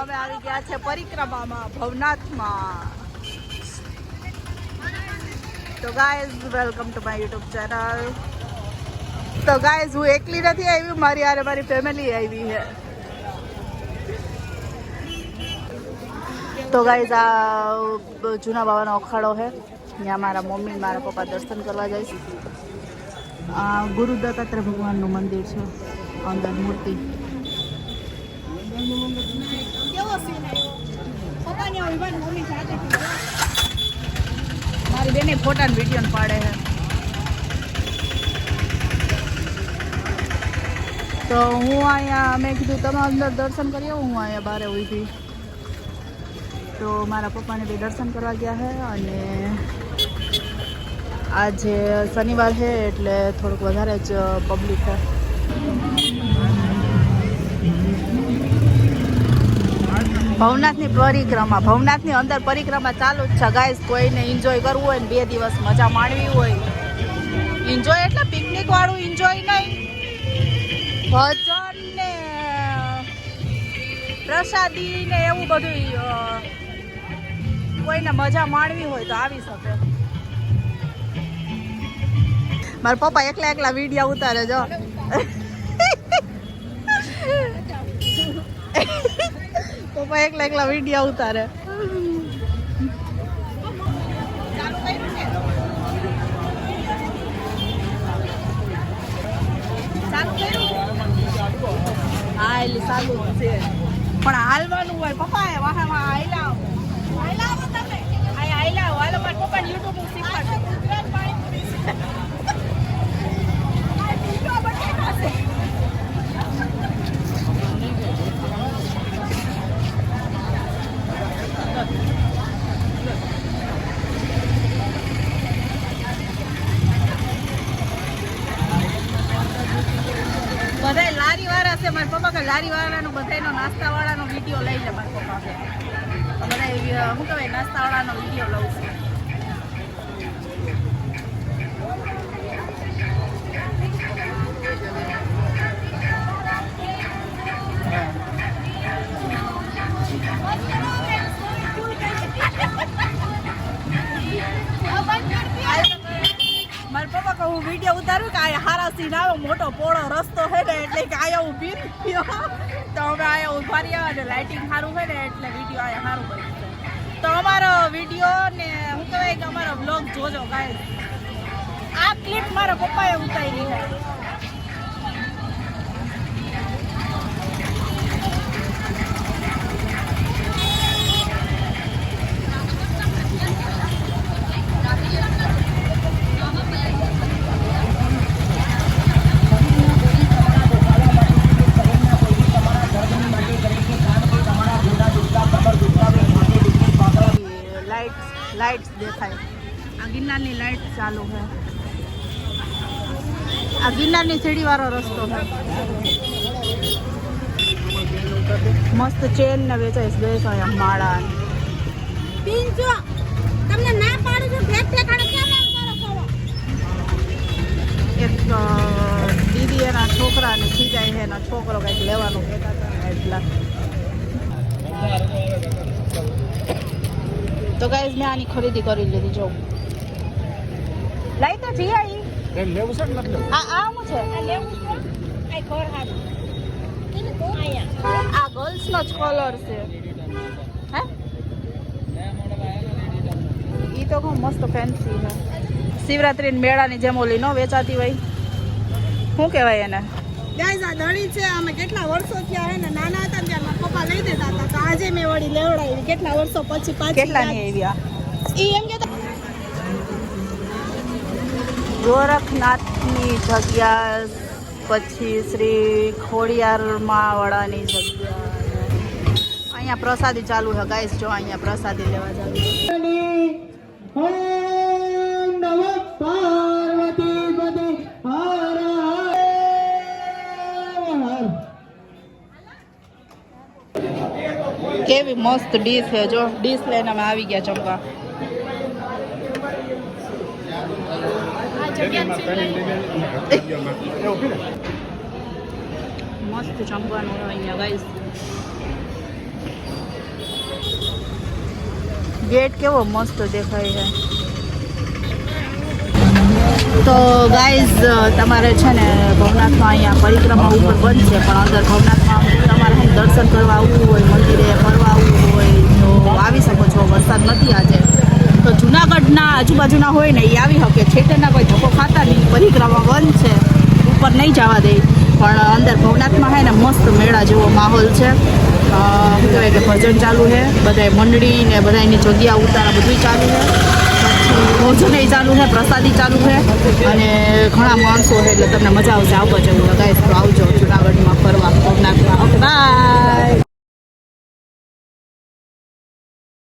અમે આવી ગયા છે પરિક્રમામાં, ભવનાથમાં. તો guys welcome to my YouTube channel તો ગાઈઝ હું એકલી નથી આવી, મારી આરે મારી ફેમિલી આવી છે. તો ગાઈઝ આ જૂના બાબાનો અખાડો છે. ત્યાં મારા મમ્મી મારા પપ્પા દર્શન કરવા જાય છે. ગુરુ દત્તાત્રેય ભગવાનનું મંદિર છે, અંદર મૂર્તિ. મારી બેને ફોટા વીડિયો પાડે છે. તો હું અહીંયા મેં કીધું તમે અંદર દર્શન કરી આવું, હું અહીંયા બહાર ઊભી તો મારા પપ્પાને બી દર્શન કરવા ગયા છે અને આજે શનિવાર છે એટલે થોડુંક વધારે જ પબ્લિક છે. ભવનાથની પરિક્રમા. ભવનાથની અંદર પરિક્રમા ચાલુ જ છે. ગાઈસ કોઈને એન્જોય કરવું હોય ને બે દિવસ મજા માણવી હોય. એન્જોય એટલે પિકનિક વાળું એન્જોય નહીં. ભજન ને પ્રસાદી ને એવું બધું કોઈને મજા માણવી હોય તો આવી શકે. મારા પપ્પા એકલા એકલા વીડિયો ઉતારે જો પપ્પા એકલા એકલા વીડિયો ઉતારે. પણ હાલવાનું હોય. પપ્પા એ વાહ વાહ હાલ્યા આવો. હાલ્યા આવો તમે અહીં હાલ્યા આવો. હાલો મારા પપ્પાને YouTube નું શીખવાડજો. બધાય લારી વાળા છે, મારા પપ્પા કે લારી વાળાનો બધાયનો નાસ્તા વાળાનો વીડિયો લઈ લે મારા પપ્પા કે બધા શું કહેવાય નાસ્તા વાળાનો વીડિયો લઉં છું. મારા કહું હું વીડિયો ઉતારું કે આ હારા સીન આવે, મોટો પોળો રસ્તો છે ને, એટલે કે આયા ઊભી ગયો તો અમે આયા ઊભા રહ્યા અને લાઇટિંગ સારું છે ને એટલે વીડિયો આયા સારું બન્યું તો અમારો વીડિયો ને હું કહેવાય કે અમારો બ્લોગ જોજો ગાય આ ક્લિપ મારા પપ્પાએ ઉતારી છે લાઇટ લાઇટ્સ દેખાય. આ ગિરનારની લાઇટ ચાલુ છે. આ ગિરનારની સીડીવાળો રસ્તો છે. મસ્ત ચેન ને વેચાય છે બેસો અહીંયા માળા. ને. તમને ના પાડું છું ભેટ ઠેકાણે કેમ એમ કરો છો એક દીદી એના છોકરાને ખીજાય છે એના છોકરો કંઈક લેવાનું કહેતા હતા એટલા. તો ગાઈઝ મેં આની ખરીદી કરી લીધી જો લાઈ તો જી આઈ લેવું છે કે નથી આ આ શું છે આ લેવું છે આ ઘર હાલ આ ગર્લ્સ નો ગર્લ્સનો જ કલર છે હે ઈ તો ઘણું મસ્ત ફેન્સી છે શિવરાત્રી મેળાની જેમ ઓલી નો વેચાતી હોય શું કહેવાય એને ગાઈઝ આ દળી છે અમે કેટલા વર્ષો થયા હે ને નાના હતા ને ત્યારે મારા પપ્પા લઈ દેતા હતા. તો આજે મેં વળી લેવડાવી. કેટલા વર્ષો પછી પાછી કેટલાની આવી આ? ઈ એમ કે ગોરખનાથની જગ્યા પછી શ્રી ખોડિયારમાં વાળાની જગ્યા. અહીંયા પ્રસાદી ચાલુ છે ગાઈસ જો અહીંયા પ્રસાદી લેવા ચાલુ કેવી મસ્ત ડીશ છે જો, ડીશ લઈને અમે આવી ગયા જમવા. મસ્ત જમવાનું અહીંયા ગાઈસ ગેટ કેવો મસ્ત દેખાય છે. તો ગાઈઝ તમારે છે ને ભવનાથમાં અહીંયા પરિક્રમા ઉપર બંધ છે, પણ અંદર ને દર્શન કરવા આવવું હોય, મંદિરે ફરવા આવવું હોય, તો આવી શકો છો. વરસાદ નથી આજે. તો જુનાગઢના આજુબાજુના હોય ને, એ આવી શકે. છેટેના કોઈ ધક્કો ખાતા નહીં. પરિક્રમા બંધ છે. ઉપર નહીં જવા દે. પણ અંદર ભવનાથમાં હે ને, મસ્ત મેળા જેવો માહોલ છે. શું કહેવાય કે ભજન ચાલુ છે. બધાય મંડળી ને બધાની જગ્યા ઉતારા બધું ચાલુ છે. ભોજન ચાલુ છે, પ્રસાદી ચાલુ છે. અને ઘણા માણસો છે એટલે તમને મજા આવશે. આવવા જવું ગાઈસ તો આવજો, જુનાગઢમાં ફરવા. ભવનાથમાં બાય